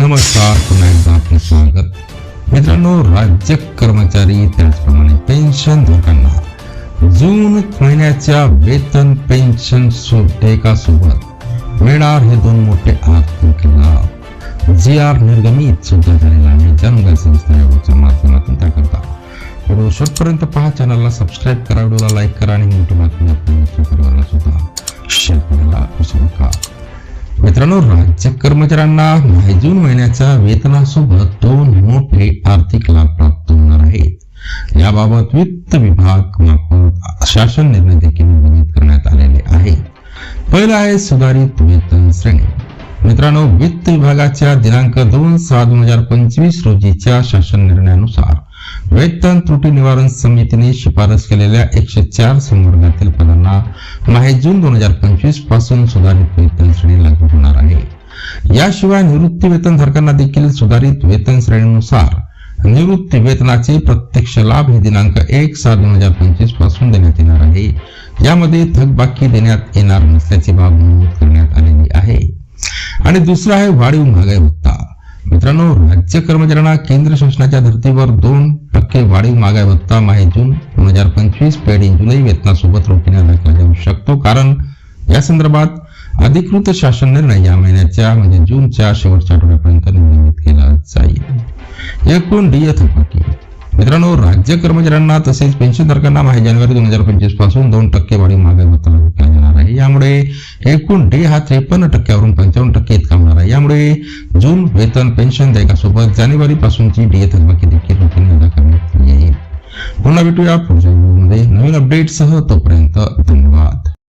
नमस्कार पुन्हा एकदा आपलं स्वागत. मित्रांनो राज्य कर्मचारी त्याचप्रमाणे पेन्शन धारकांना जून महिन्याच्या वेतन पेन्शन सोबत. मिळणार हे दोन मोठे आर्थिक लाभ. जी आर निर्गमित सुद्धा झालेला आहे. जनगल संस्था याच्या माध्यमातून त्याकरता व्हिडिओ शेवटपर्यंत पहा. चॅनलला सबस्क्राईब करा. व्हिडिओला लाईक करा आणि मोठी बातमी मित्रांनो राज्य कर्मचाऱ्यांना मे जून महिन्याच्या वेतनासोबत दोन मोठे आर्थिक लाभ प्राप्त होणार आहेत. याबाबत वित्त विभाग मार्फत शासन निर्णय देखील नियमित करण्यात आलेले आहे. पहिलं आहे सुधारित वेतन श्रेणी. मित्रांनो वित्त विभागाच्या दिनांक दोन सहा दोन हजार पंचवीस रोजीच्या शासन निर्णयानुसार वेतन त्रुटी निवारण समितीने शिफारस केलेल्या एकशे चार संवर्गातील पदांना माहे जून दोन हजार पंचवीसपासून सुधारित वेतन श्रेणी लागू होणार आहे. याशिवाय निवृत्ती वेतन धारकांना देखील सुधारित वेतन श्रेणीनुसार निवृत्ती वेतनाचे प्रत्यक्ष लाभ हे दिनांक एक सात दोन हजार पंचवीसपासून देण्यात येणार आहे. यामध्ये थकबाकी देण्यात येणार नसल्याची बाब नमूद करण्यात आलेली आहे. आणि दुसरं आहे वाढीव महागाई भत्ता. मित्रांनो राज्य कर्मचाऱ्यांना केंद्र शासनाच्या धर्तीवर दोन टक्के वाढीव महागाई भत्ता माहे जून दोन हजार पंचवीस पेड इन जुलै वेतनासोबत रोखण्यात अदा जाऊ शकतो। कारण या संदर्भात अधिकृत शासन निर्णय या महिन्याच्या म्हणजे जूनच्या शेवटच्या आठवड्यापर्यंत नियमित केला जाईल एकूण डीए थकबाकी मित्रांनो राज्य कर्मचाऱ्यांना तसेच पेन्शनधारकांना माहे जानेवारी दोन हजार पंचवीसपासून दोन टक्के वाढीव महागाई भत्ता लागू केला आहे. यामुळे एकूण डे हा त्रेपन्न टक्क्यावरून पंचावन्न टक्के इतका होणार आहे. यामुळे जून वेतन पेन्शन देयकासोबत जानेवारी पासूनची डीए थकबाकी देखील लोकांनी अदा करण्यात येईल. पुन्हा भेटूया पुढच्या व्हिडिओमध्ये. नवीन अपडेटसह तोपर्यंत धन्यवाद.